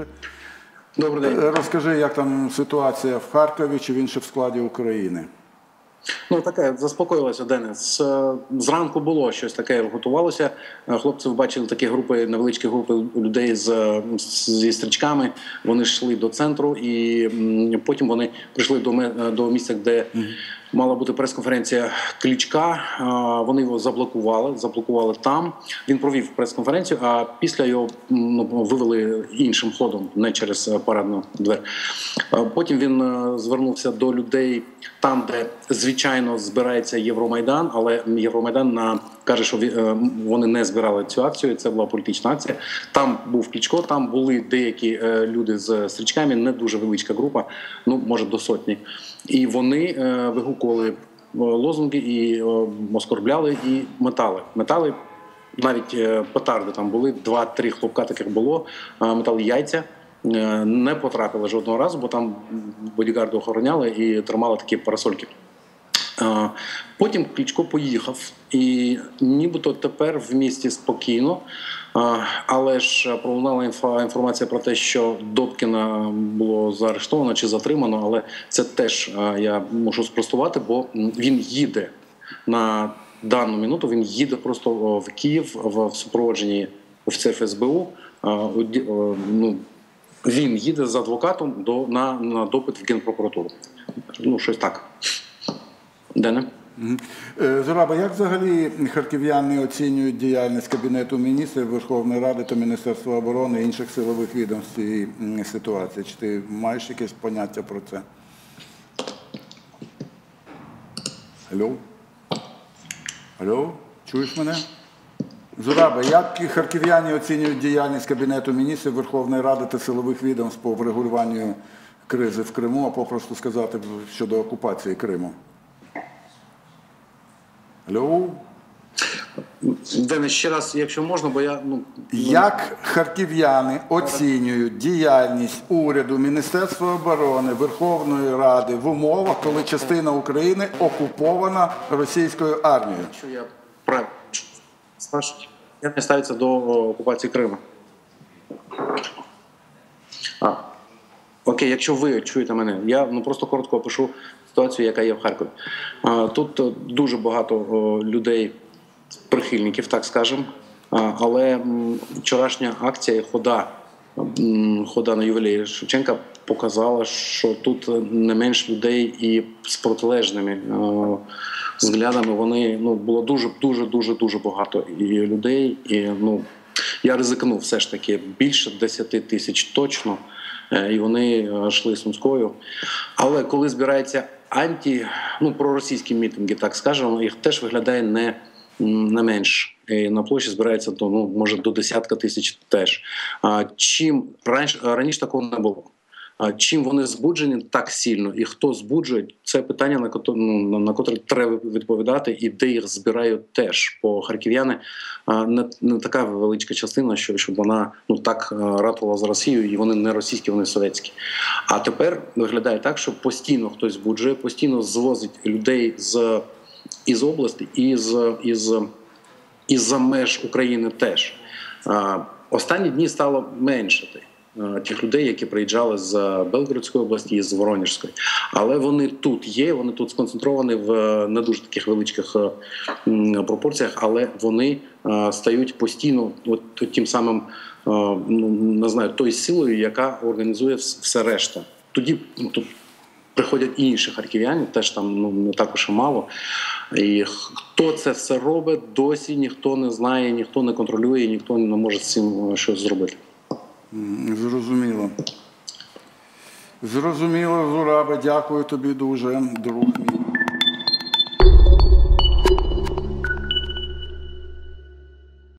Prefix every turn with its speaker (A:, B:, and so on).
A: дуже.
B: Добрий день.
A: Е, Розкажи, як там ситуація в Харкові, чи в складі України?
B: Ну таке заспокоїлося Денис. Е, Зранку було щось таке, готувалося. Е, Хлопці бачили такі групи, невеличкі групи людей з, зі стрічками. Вони йшли до центру, і потім вони прийшли до до місця, де мала бути прес-конференція Клічка. Вони його заблокували. Заблокували там. Він провів прес-конференцію, а після його ну, вивели іншим ходом, не через е, парадну двер. Потім він е, звернувся до людей там, де звичайно збирається Євромайдан, але Євромайдан на каже, що е, вони не збирали цю акцію. Це була політична акція. Там був Кличко, там були деякі е, люди з стрічками, не дуже величка група, ну може до сотні. І вони е, вигукували лозунги і оскорбляли і метали. Метали навіть петарди там були, два-три хлопка таких було, метали яйця. Не потрапили жодного разу, бо там бодігарди охороняли і тримали такі парасольки. Е, Потім Кличко поїхав, і нібито тепер в місті спокійно. Е, Але ж пролунала інфа- інформація про те, що Добкіна було заарештовано чи затримано, але це теж е, я мушу спростувати, бо він їде на дану минуту. Він їде просто в Київ в супроводженні офіцерів СБУ. Е, Ну, він їде з адвокатом до на, на допит в Генпрокуратуру. Ну, щось так. Дене?
A: Е, Зураба, як взагалі харків'яни оцінюють діяльність Кабінету міністрів Верховної Ради та Міністерства оборони і інших силових відомств цієї ситуації? Чи ти маєш якесь поняття про це? Алло? Алло? Чуєш мене? Зураба, як харків'яни оцінюють діяльність Кабінету міністрів Верховної Ради та силових відомств по врегулюванню кризи в Криму, а попросту сказати щодо окупації Криму? Алло?
B: Денис, ще раз, якщо можна, бо я ну
A: Як харків'яни оцінюють діяльність уряду, Міністерства оборони, Верховної Ради в умовах, коли частина України окупована російською армією?
B: що я правильно як не ставиться до окупації Криму? А, окей, якщо ви чуєте мене, я ну просто коротко опишу ситуацію, яка є в Харкові. Тут е, дуже багато людей, прихильників, так скажемо. Але вчорашня акція хода, хода на ювілей Шевченка показала, що тут не менш людей і з протилежними е, взглядами. Вони ну було дуже, дуже, дуже, дуже багато і людей. І ну я ризикнув все ж таки більше 10 тисяч точно. Е, І вони е, йшли Сумською. Але коли збирається анті, ну проросійські мітинги, так скажемо, їх теж виглядає не, не менш. І на площі збирається ну може до десятка тисяч теж. А чим раніше раніше такого не було. Чим вони збуджені так сильно, і хто збуджує, це питання, на котре, ну, на- котре треба відповідати, і де їх збирають теж. Бо харків'яни не, не така величка частина, що щоб вона ну так ратувала за Росію, і вони не російські, вони совєтські. А тепер виглядає так, що постійно хтось збуджує, постійно звозить людей з із області, і з із, із за меж України теж. Останні дні стало меншати тих людей, які приїжджали з Белгородської області і з Воронежської. Але вони тут є, вони тут сконцентровані в е, не дуже таких величких е, пропорціях, але вони е, стають постійно от тим самим, е, ну не знаю, тою силою, яка організує все решта. Тоді ну, тут приходять і інші харків'яни, теж там ну не також і мало. І хто це все робить, досі ніхто не знає, ніхто не контролює, ніхто не може з цим е, щось зробити.
A: Зрозуміло. Зрозуміло, Зураба, дякую тобі дуже, друг мій.